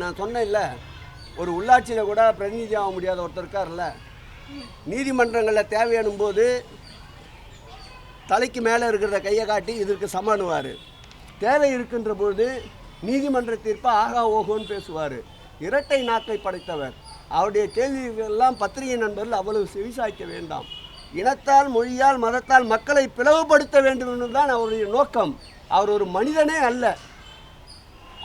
நான் சொன்னேன் இல்லை ஒரு உள்ளாட்சியில் கூட பிரதிநிதி ஆக முடியாத ஒருத்தர் இருக்கார்ல நீதிமன்றங்களில் தேவையானும் போது தலைக்கு மேலே இருக்கிறத கையை காட்டி இதற்கு சமானுவார் தேவை இருக்கின்ற பொழுது நீதிமன்ற தீர்ப்பை ஆகா ஓகோன்னு பேசுவார். இரட்டை நாக்கை படைத்தவர். அவருடைய கேள்விகளெல்லாம் பத்திரிகை நண்பர்கள் அவ்வளவு செவிசாய்க்க வேண்டாம். இனத்தால் மொழியால் மதத்தால் மக்களை பிளவுபடுத்த வேண்டும் என்று தான் அவருடைய நோக்கம். அவர் ஒரு மனிதனே அல்ல.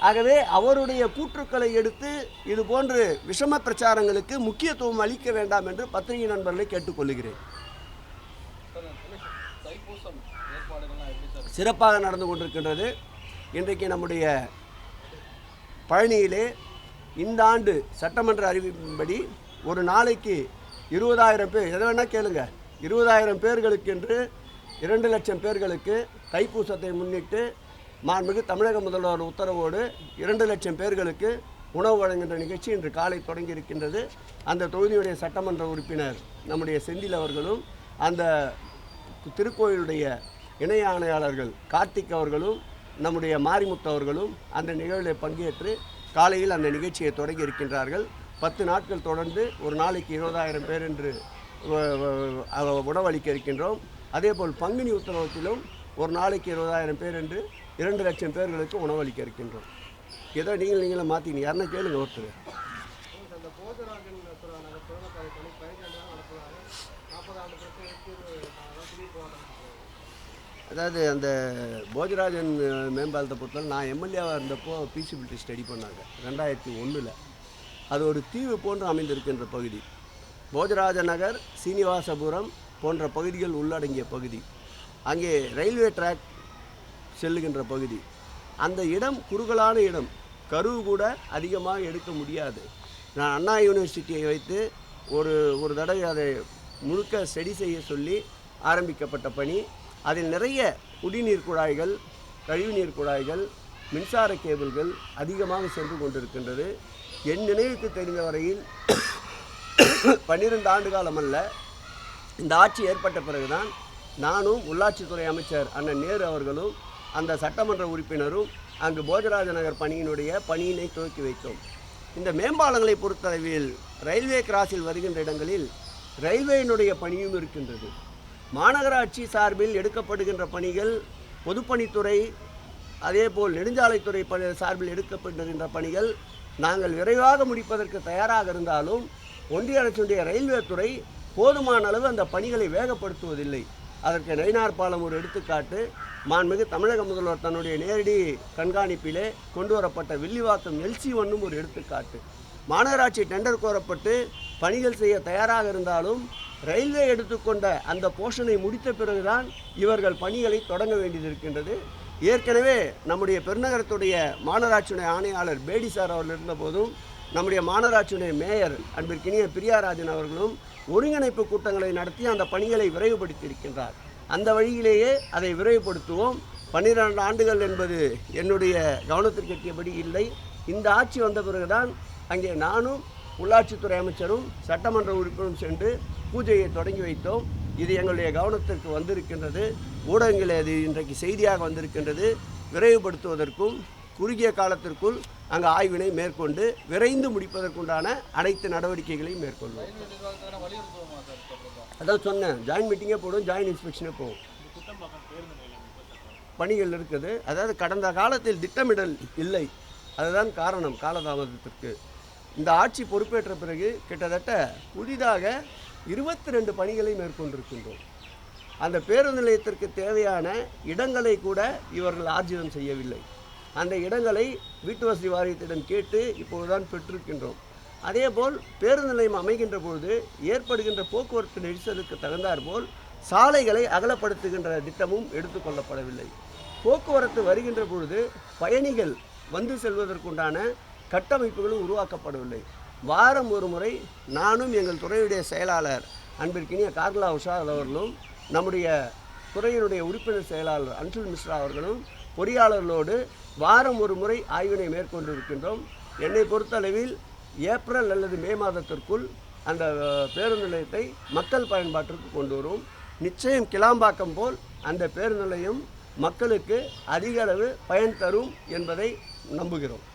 ஆகவே அவருடைய கூற்றுக்களை எடுத்து இது போன்று விஷம பிரச்சாரங்களுக்கு முக்கியத்துவம் அளிக்க வேண்டாம் என்று பத்திரிகை நண்பர்களை கேட்டுக்கொள்கிறேன். சிறப்பாக நடந்து கொண்டிருக்கின்றது. இன்றைக்கு நம்முடைய பழனியிலே இந்த ஆண்டு சட்டமன்ற அறிவிப்பின்படி ஒரு நாளைக்கு இருபதாயிரம் பேர் எதை வேணால் கேளுங்கள் இருபதாயிரம் பேர்களுக்கு என்று இரண்டு லட்சம் பேர்களுக்கு தைப்பூசத்தை முன்னிட்டு மாண்புமிகு தமிழக முதல்வர் உத்தரவோடு இரண்டு லட்சம் பேர்களுக்கு உணவு வழங்குகின்ற நிகழ்ச்சி இன்று காலை தொடங்கி இருக்கின்றது அந்த தொகுதியுடைய சட்டமன்ற உறுப்பினர் நம்முடைய செந்தில் அவர்களும் அந்த திருக்கோயிலுடைய இணை ஆணையாளர்கள் கார்த்திக் அவர்களும் நம்முடைய மாரிமுத்து அவர்களும் அந்த நிகழ்வில் பங்கேற்று காலையில் அந்த நிகழ்ச்சியை தொடங்கி இருக்கின்றார்கள் பத்து நாட்கள் தொடர்ந்து ஒரு நாளைக்கு இருபதாயிரம் பேர் என்று உணவளிக்க இருக்கின்றோம் அதேபோல் பங்குனி உத்தரவத்திலும் ஒரு நாளைக்கு இருபதாயிரம் பேர் என்று இரண்டு லட்சம் பேர்களுக்கு உணவளிக்க இருக்கின்றோம் ஏதோ நீங்கள் நீங்களும் மாற்றிங்க யாருன்னா கேளுங்க ஒருத்தர். அதாவது அந்த போஜராஜன் மேம்பாலத்தை பொறுத்தவரை நான் எம்எல்ஏவாக இருந்தப்போ பீசிபிலிட்டி ஸ்டடி பண்ணாங்க. ரெண்டாயிரத்தி ஒன்றில் அது ஒரு தீவு போன்று அமைந்திருக்கின்ற பகுதி. போஜராஜ நகர் சீனிவாசபுரம் போன்ற பகுதிகள் உள்ளடங்கிய பகுதி. அங்கே ரயில்வே ட்ராக் செல்லுகின்ற பகுதி. அந்த இடம் குறுகலான இடம். கருவு கூட அதிகமாக எடுக்க முடியாது. நான் அண்ணா யூனிவர்சிட்டியை வைத்து ஒரு ஒரு தடவை அதை முழுக்க ஸ்டடி செய்ய சொல்லி ஆரம்பிக்கப்பட்ட பணி. அதில் நிறைய குடிநீர் குழாய்கள் கழிவுநீர் குழாய்கள் மின்சார கேபிள்கள் அதிகமாக சென்று கொண்டிருக்கின்றது. என் நினைவுக்கு தெரிந்த வரையில் பன்னிரெண்டு ஆண்டு காலம் அல்ல. இந்த ஆட்சி ஏற்பட்ட பிறகுதான் நானும் உள்ளாட்சித்துறை அமைச்சர் அண்ணன் நேரு அவர்களும் அந்த சட்டமன்ற உறுப்பினரும் அங்கு போஜராஜ நகர் பணியினுடைய பணியினை துவக்கி வைத்தோம். இந்த மேம்பாலங்களை பொறுத்தளவில் ரயில்வே கிராஸில் வருகின்ற இடங்களில் ரயில்வேயினுடைய பணியும் இருக்கின்றது. மாநகராட்சி சார்பில் எடுக்கப்படுகின்ற பணிகள் பொதுப்பணித்துறை அதேபோல் நெடுஞ்சாலைத்துறை பணி சார்பில் எடுக்கப்படுகின்ற பணிகள் நாங்கள் விரைவாக முடிப்பதற்கு தயாராக இருந்தாலும் ஒன்றிய அரசுடைய ரயில்வே துறை போதுமான அளவு அந்த பணிகளை வேகப்படுத்துவதில்லை. அதற்கு நயினார் பாலம் ஒரு எடுத்துக்காட்டு. மாண்புமிகு தமிழக முதல்வர் தன்னுடைய நேரடி கண்காணிப்பிலே கொண்டு வரப்பட்ட வில்லிவாக்கம் எல்சி ஒன்றும் ஒரு எடுத்துக்காட்டு. மாநகராட்சி டெண்டர் கோரப்பட்டு பணிகள் செய்ய தயாராக இருந்தாலும் ரயில்வே எடுத்துக்கொண்ட அந்த போர்ஷனை முடித்த பிறகுதான் இவர்கள் பணிகளை தொடங்க வேண்டியது இருக்கின்றது. ஏற்கனவே நம்முடைய பெருநகரத்துடைய மாநகராட்சியுடைய ஆணையாளர் பேடி சார் அவர்கள் இருந்தபோதும் நம்முடைய மாநகராட்சியுடைய மேயர் அன்பிற்கினிய பிரியாராஜன் அவர்களும் ஒருங்கிணைப்பு கூட்டங்களை நடத்தி அந்த பணிகளை விரைவுபடுத்தி இருக்கின்றார் அந்த வழியிலேயே அதை விரைவுபடுத்துவோம். பன்னிரண்டு ஆண்டுகள் என்பது என்னுடைய கவனத்திற்கு எட்டியபடி இல்லை. இந்த ஆட்சி வந்த பிறகுதான் அங்கே நானும் உள்ளாட்சித்துறை அமைச்சரும் சட்டமன்ற உறுப்பினரும் சென்று பூஜையை தொடங்கி வைத்தோம். இது எங்களுடைய கவனத்திற்கு வந்திருக்கின்றது. ஊடகங்களில் அது இன்றைக்கு செய்தியாக வந்திருக்கின்றது. விரைவுபடுத்துவதற்கும் குறுகிய காலத்திற்குள் அங்கே ஆய்வினை மேற்கொண்டு விரைந்து முடிப்பதற்குண்டான அனைத்து நடவடிக்கைகளையும் மேற்கொள்வோம். அதான் சொன்னேன் ஜாயின் மீட்டிங்கே போடும் ஜாயின் இன்ஸ்பெக்ஷனே போகும் பணிகள் இருக்குது. அதாவது கடந்த காலத்தில் திட்டமிடல் இல்லை. அதுதான் காரணம் காலதாமதத்திற்கு. இந்த ஆட்சி பொறுப்பேற்ற பிறகு கிட்டத்தட்ட புதிதாக இருபத்தி ரெண்டு பணிகளை மேற்கொண்டிருக்கின்றோம். அந்த பேருந்து நிலையத்திற்கு தேவையான இடங்களை கூட இவர்கள் ஆர்ஜிதம் செய்யவில்லை. அந்த இடங்களை வீட்டு வசதி வாரியத்திடம் கேட்டு இப்போதுதான் பெற்றிருக்கின்றோம். அதேபோல் பேருந்து நிலையம் அமைகின்ற பொழுது ஏற்படுகின்ற போக்குவரத்து நெரிசலுக்கு தகுந்தாற்போல் சாலைகளை அகலப்படுத்துகின்ற திட்டமும் எடுத்துக்கொள்ளப்படவில்லை போக்குவரத்து வருகின்ற பொழுது பயணிகள் வந்து செல்வதற்குண்டான கட்டமைப்புகளும் உருவாக்கப்படவில்லை. வாரம் ஒரு முறை நானும் எங்கள் துறையுடைய செயலாளர் அன்பிற்கினிய கார்லா உஷார் அவர்களும் நம்முடைய துறையினுடைய உறுப்பினர் செயலாளர் அன்சுல் மிஸ்ரா அவர்களும் பொறியாளர்களோடு வாரம் ஒரு முறை ஆய்வினை மேற்கொண்டிருக்கின்றோம். என்னை பொறுத்தளவில் ஏப்ரல் அல்லது மே மாதத்திற்குள் அந்த பேருந்து நிலையத்தை மக்கள் பயன்பாட்டிற்கு கொண்டு வருவோம் நிச்சயம் கிளாம்பாக்கம் போல் அந்த பேருந்து நிலையம் மக்களுக்கு அதிக அளவு பயன் தரும் என்பதை நம்புகிறோம்.